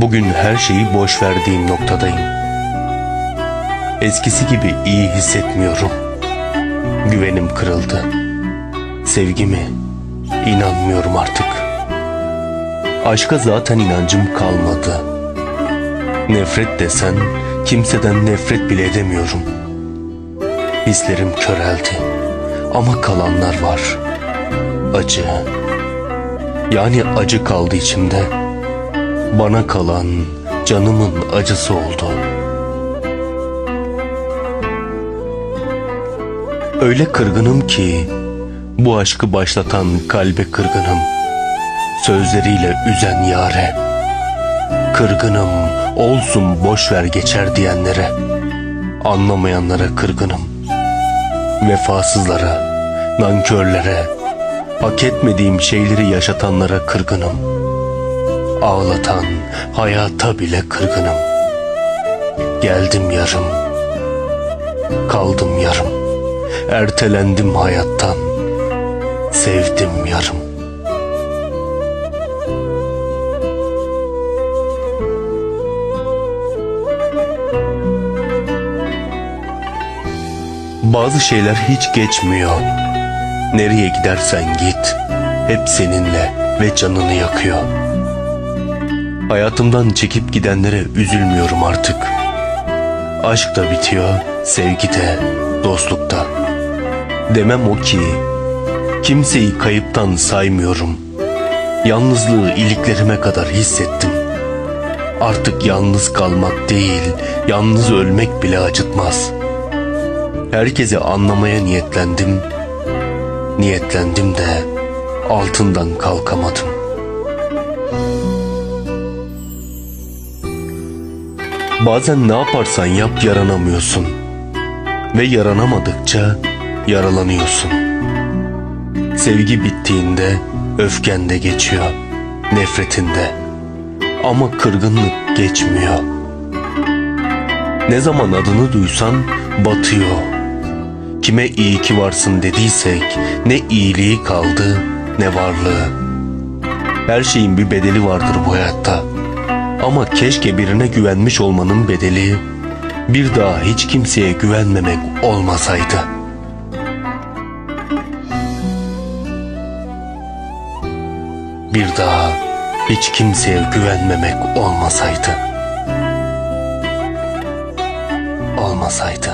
Bugün her şeyi boş verdiğim noktadayım. Eskisi gibi iyi hissetmiyorum. Güvenim kırıldı. Sevgimi inanmıyorum artık. Aşka zaten inancım kalmadı. Nefret desen kimseden nefret bile edemiyorum. Hislerim köreldi. Ama kalanlar var. Acı. Yani acı kaldı içimde. Bana kalan canımın acısı oldu. Öyle kırgınım ki bu aşkı başlatan kalbe kırgınım. Sözleriyle üzen yare. Kırgınım olsun boş ver geçer diyenlere. Anlamayanlara kırgınım. Vefasızlara, nankörlere, hak etmediğim şeyleri yaşatanlara kırgınım. Ağlatan hayata bile kırgınım. Geldim yarım, kaldım yarım. Ertelendim hayattan, sevdim yarım. Bazı şeyler hiç geçmiyor. Nereye gidersen git, hep seninle ve canını yakıyor. Hayatımdan çekip gidenlere üzülmüyorum artık. Aşk da bitiyor, sevgi de, dostluk da. Demem o ki, kimseyi kayıptan saymıyorum. Yalnızlığı iliklerime kadar hissettim. Artık yalnız kalmak değil, yalnız ölmek bile acıtmaz. Herkesi anlamaya niyetlendim. Niyetlendim de altından kalkamadım. Bazen ne yaparsan yap yaranamıyorsun. Ve yaranamadıkça yaralanıyorsun. Sevgi bittiğinde öfken de geçiyor, nefretinde. Ama kırgınlık geçmiyor. Ne zaman adını duysan batıyor. Kime iyi ki varsın dediysek ne iyiliği kaldı ne varlığı. Her şeyin bir bedeli vardır bu hayatta. Ama keşke birine güvenmiş olmanın bedeli bir daha hiç kimseye güvenmemek olmasaydı. Bir daha hiç kimseye güvenmemek olmasaydı. Olmasaydı.